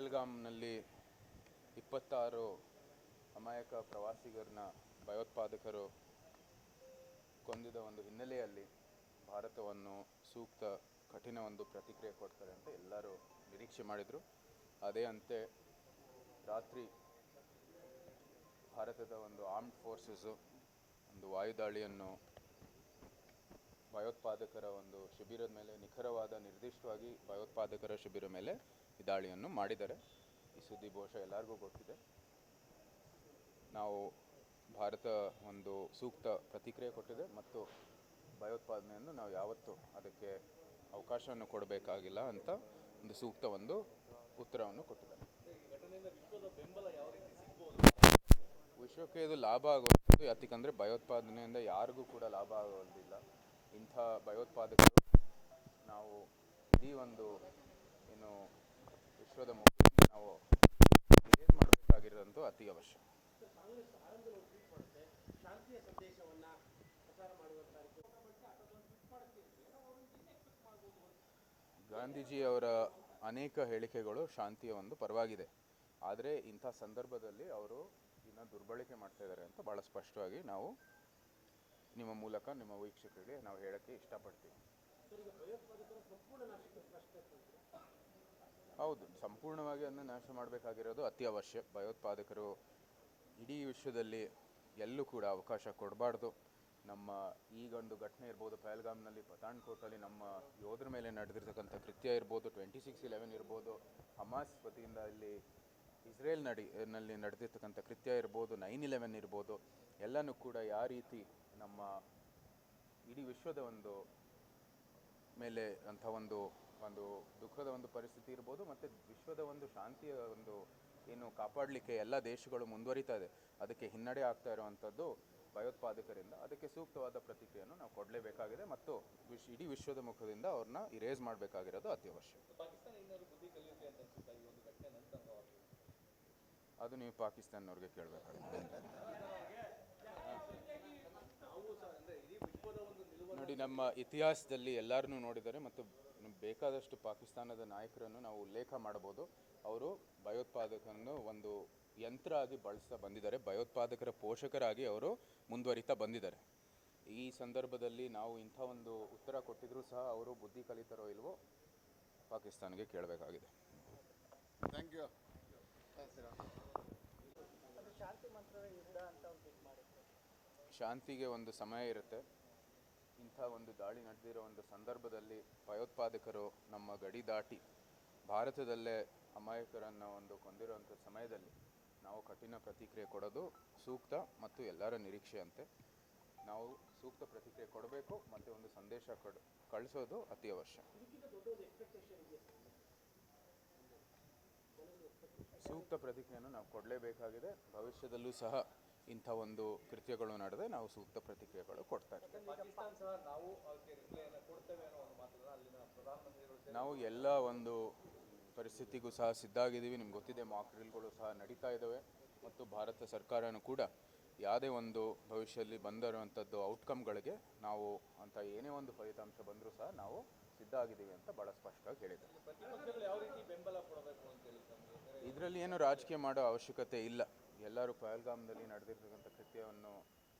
ಪಹಲ್ಗಾಮ್ನಲ್ಲಿ ಇಪ್ಪತ್ತಾರು ಅಮಾಯಕ ಪ್ರವಾಸಿಗರನ್ನ ಭಯೋತ್ಪಾದಕರು ಕೊಂದಿದ ಒಂದು ಹಿನ್ನೆಲೆಯಲ್ಲಿ ಭಾರತವನ್ನು ಸೂಕ್ತ ಕಠಿಣ ಒಂದು ಪ್ರತಿಕ್ರಿಯೆ ಕೊಡ್ತಾರೆ ಅಂತ ಎಲ್ಲರೂ ನಿರೀಕ್ಷೆ ಮಾಡಿದರು. ಅದೇ ಅಂತೆ ರಾತ್ರಿ ಭಾರತದ ಒಂದು ಆರ್ಮ್ಡ್ ಫೋರ್ಸಸ್ಸು ಒಂದು ವಾಯುದಾಳಿಯನ್ನು ಭಯೋತ್ಪಾದಕರ ಒಂದು ಶಿಬಿರದ ಮೇಲೆ ನಿಖರವಾದ ನಿರ್ದಿಷ್ಟವಾಗಿ ಭಯೋತ್ಪಾದಕರ ಶಿಬಿರ ಮೇಲೆ ಈ ದಾಳಿಯನ್ನು ಮಾಡಿದ್ದಾರೆ ಈ ಸುದ್ದಿ ಬಹುಶಃ ಎಲ್ಲರಿಗೂ ಗೊತ್ತಿದೆ. ನಾವು ಭಾರತ ಒಂದು ಸೂಕ್ತ ಪ್ರತಿಕ್ರಿಯೆ ಕೊಟ್ಟಿದೆ ಮತ್ತು ಭಯೋತ್ಪಾದನೆಯನ್ನು ನಾವು ಯಾವತ್ತೂ ಅದಕ್ಕೆ ಅವಕಾಶವನ್ನು ಕೊಡಬೇಕಾಗಿಲ್ಲ ಅಂತ ಒಂದು ಸೂಕ್ತ ಒಂದು ಉತ್ತರವನ್ನು ಕೊಟ್ಟಿದ್ದಾರೆ. ವಿಶ್ವಕ್ಕೆ ಇದು ಲಾಭ ಆಗೋದು ಯಾತಕ್ಕಂದರೆ ಭಯೋತ್ಪಾದನೆಯಿಂದ ಯಾರಿಗೂ ಕೂಡ ಲಾಭ ಆಗೋದಿಲ್ಲ. ಇಂಥ ಭಯೋತ್ಪಾದಕರು ನಾವು ಇಡೀ ಒಂದು ಏನು ವಿಶ್ವದ ಮೂಲಕ ನಾವು ಏನು ಮಾಡಬೇಕಾಗಿರೋದಂತೂ ಅತಿ ಅವಶ್ಯ. ಗಾಂಧೀಜಿ ಅವರ ಅನೇಕ ಹೇಳಿಕೆಗಳು ಶಾಂತಿಯ ಒಂದು ಪರವಾಗಿದೆ. ಆದರೆ ಇಂಥ ಸಂದರ್ಭದಲ್ಲಿ ಅವರು ಇನ್ನು ದುರ್ಬಳಕೆ ಮಾಡ್ತಾ ಇದ್ದಾರೆ ಅಂತ ಭಾಳ ಸ್ಪಷ್ಟವಾಗಿ ನಾವು ನಿಮ್ಮ ಮೂಲಕ ನಿಮ್ಮ ವೀಕ್ಷಕರಿಗೆ ನಾವು ಹೇಳಕ್ಕೆ ಇಷ್ಟಪಡ್ತೀವಿ. ಹೌದು, ಸಂಪೂರ್ಣವಾಗಿ ಅದನ್ನು ನಾಶ ಮಾಡಬೇಕಾಗಿರೋದು ಅತಿ ಅವಶ್ಯ ಭಯೋತ್ಪಾದಕರು ಇಡೀ ವಿಶ್ವದಲ್ಲಿ ಎಲ್ಲೂ ಕೂಡ ಅವಕಾಶ ಕೊಡಬಾರ್ದು. ನಮ್ಮ ಈಗೊಂದು ಘಟನೆ ಇರ್ಬೋದು, ಪಹಲ್ಗಾಮ್ನಲ್ಲಿ ಪಠಾಣ್ಕೋಟಲ್ಲಿ ನಮ್ಮ ಯೋಧರ ಮೇಲೆ ನಡೆದಿರ್ತಕ್ಕಂಥ ಕೃತ್ಯ ಇರ್ಬೋದು, ಟ್ವೆಂಟಿ ಸಿಕ್ಸ್ ಇಲೆವೆನ್ ಇರ್ಬೋದು, ಹಮಾಸ್ ವತಿಯಿಂದ ಇಲ್ಲಿ ಇಸ್ರೇಲ್ ನಡಿ, ನಲ್ಲಿ ನಡೆದಿರ್ತಕ್ಕಂಥ ಕೃತ್ಯ ಇರ್ಬೋದು, ನೈನ್ ಇಲೆವೆನ್ ಇರ್ಬೋದು, ಎಲ್ಲನೂ ಕೂಡ ಯಾವ ರೀತಿ ನಮ್ಮ ಇಡೀ ವಿಶ್ವದ ಒಂದು ಮೇಲೆ ಅಂಥ ಒಂದು ಒಂದು ದುಃಖದ ಒಂದು ಪರಿಸ್ಥಿತಿ ಇರ್ಬೋದು ಮತ್ತು ವಿಶ್ವದ ಒಂದು ಶಾಂತಿಯ ಒಂದು ಏನು ಕಾಪಾಡಲಿಕ್ಕೆ ಎಲ್ಲ ದೇಶಗಳು ಮುಂದುವರಿತಾ ಇದೆ ಅದಕ್ಕೆ ಹಿನ್ನಡೆ ಆಗ್ತಾ ಇರುವಂಥದ್ದು ಭಯೋತ್ಪಾದಕರಿಂದ ಅದಕ್ಕೆ ಸೂಕ್ತವಾದ ಪ್ರತಿಕ್ರಿಯೆಯನ್ನು ನಾವು ಕೊಡಲೇಬೇಕಾಗಿದೆ ಮತ್ತು ವಿಶ್ ಇಡೀ ವಿಶ್ವದ ಮುಖದಿಂದ ಅವ್ರನ್ನ ಇರೇಸ್ ಮಾಡಬೇಕಾಗಿರೋದು ಅತ್ಯವಶ್ಯ ಅದು ನೀವು ಪಾಕಿಸ್ತಾನವ್ರಿಗೆ ಕೇಳಬೇಕಾಗುತ್ತೆ ನಮ್ಮ ಇತಿಹಾಸದಲ್ಲಿ ಎಲ್ಲರನ್ನೂ ನೋಡಿದರೆ ಮತ್ತು ಬೇಕಾದಷ್ಟು ಪಾಕಿಸ್ತಾನದ ನಾಯಕರನ್ನು ನಾವು ಉಲ್ಲೇಖ ಮಾಡಬಹುದು ಅವರು ಭಯೋತ್ಪಾದಕರನ್ನು ಒಂದು ಯಂತ್ರ ಆಗಿ ಬಳಸ್ತಾ ಬಂದಿದ್ದಾರೆ. ಭಯೋತ್ಪಾದಕರ ಪೋಷಕರಾಗಿ ಅವರು ಮುಂದುವರಿತಾ ಬಂದಿದ್ದಾರೆ. ಈ ಸಂದರ್ಭದಲ್ಲಿ ನಾವು ಇಂಥ ಒಂದು ಉತ್ತರ ಕೊಟ್ಟಿದ್ರು ಸಹ ಅವರು ಬುದ್ಧಿ ಕಲಿತಾರೋ ಇಲ್ವೋ ಪಾಕಿಸ್ತಾನ್ಗೆ ಕೇಳಬೇಕಾಗಿದೆ. Thank you. ಶಾಂತಿಗೆ ಒಂದು ಸಮಯ ಇರುತ್ತೆ. ಇಂಥ ಒಂದು ದಾಳಿ ನಡೆದಿರೋ ಒಂದು ಸಂದರ್ಭದಲ್ಲಿ ಭಯೋತ್ಪಾದಕರು ನಮ್ಮ ಗಡಿ ದಾಟಿ ಭಾರತದಲ್ಲೇ ಅಮಾಯಕರನ್ನು ಒಂದು ಕೊಂದಿರುವಂಥ ಸಮಯದಲ್ಲಿ ನಾವು ಕಠಿಣ ಪ್ರತಿಕ್ರಿಯೆ ಕೊಡೋದು ಸೂಕ್ತ ಮತ್ತು ಎಲ್ಲರ ನಿರೀಕ್ಷೆಯಂತೆ. ನಾವು ಸೂಕ್ತ ಪ್ರತಿಕ್ರಿಯೆ ಕೊಡಬೇಕು ಮತ್ತು ಒಂದು ಸಂದೇಶ ಕೊಡ್, ಕಳಿಸೋದು ಅತಿ ಅವಶ್ಯ. ಸೂಕ್ತ ಪ್ರತಿಕ್ರಿಯೆಯನ್ನು ನಾವು ಕೊಡಲೇಬೇಕಾಗಿದೆ. ಭವಿಷ್ಯದಲ್ಲೂ ಸಹ ಇಂಥ ಒಂದು ಕೃತ್ಯಗಳು ನಡೆದ ನಾವು ಸೂಕ್ತ ಪ್ರತಿಕ್ರಿಯೆಗಳು ಕೊಡ್ತಾ ಇರ್ತೀವಿ. ನಾವು ಎಲ್ಲ ಒಂದು ಪರಿಸ್ಥಿತಿಗೂ ಸಹ ಸಿದ್ಧ ಆಗಿದ್ದೀವಿ ನಿಮ್ಗೆ ಗೊತ್ತಿದೆ ಮಾಕ್ ಡ್ರಿಲ್ಗಳು ಸಹ ನಡೀತಾ ಇದ್ದಾವೆ ಮತ್ತು ಭಾರತ ಸರ್ಕಾರನೂ ಕೂಡ ಯಾವುದೇ ಒಂದು ಭವಿಷ್ಯದಲ್ಲಿ ಬಂದಿರುವಂಥದ್ದು ಔಟ್ಕಮ್ಗಳಿಗೆ ನಾವು ಅಂತ ಏನೇ ಒಂದು ಫಲಿತಾಂಶ ಬಂದರೂ ಸಹ ನಾವು ಸಿದ್ಧ ಆಗಿದ್ದೀವಿ ಅಂತ ಭಾಳ ಸ್ಪಷ್ಟವಾಗಿ ಹೇಳಿದ್ದಾರೆ. ಬೇರೆ ಇದರಲ್ಲಿ ಏನು ರಾಜಕೀಯ ಮಾಡೋ ಅವಶ್ಯಕತೆ ಇಲ್ಲ. ಎಲ್ಲರೂ ಪಹಲ್ಗಾಮ್ನಲ್ಲಿ ನಡೆದಿರ್ತಕ್ಕಂಥ ಕೃತ್ಯವನ್ನು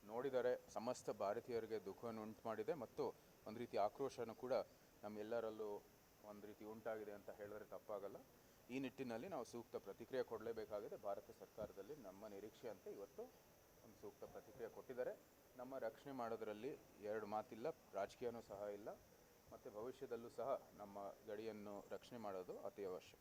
ನೋಡಿದರೆ ಸಮಸ್ತ ಭಾರತೀಯರಿಗೆ ದುಃಖವನ್ನು ಉಂಟು ಮಾಡಿದೆ ಮತ್ತು ಒಂದು ರೀತಿ ಆಕ್ರೋಶನೂ ಕೂಡ ನಮ್ಮೆಲ್ಲರಲ್ಲೂ ಒಂದು ರೀತಿ ಉಂಟಾಗಿದೆ ಅಂತ ಹೇಳಿದ್ರೆ ತಪ್ಪಾಗಲ್ಲ. ಈ ನಿಟ್ಟಿನಲ್ಲಿ ನಾವು ಸೂಕ್ತ ಪ್ರತಿಕ್ರಿಯೆ ಕೊಡಲೇಬೇಕಾಗಿದೆ. ಭಾರತ ಸರ್ಕಾರದಲ್ಲಿ ನಮ್ಮ ನಿರೀಕ್ಷೆಯಂತೆ ಇವತ್ತು ಒಂದು ಸೂಕ್ತ ಪ್ರತಿಕ್ರಿಯೆ ಕೊಟ್ಟಿದ್ದಾರೆ. ನಮ್ಮ ರಕ್ಷಣೆ ಮಾಡೋದರಲ್ಲಿ ಎರಡು ಮಾತಿಲ್ಲ, ರಾಜಕೀಯನೂ ಸಹ ಇಲ್ಲ ಮತ್ತು ಭವಿಷ್ಯದಲ್ಲೂ ಸಹ ನಮ್ಮ ಗಡಿಯನ್ನು ರಕ್ಷಣೆ ಮಾಡೋದು ಅತಿ ಅವಶ್ಯ.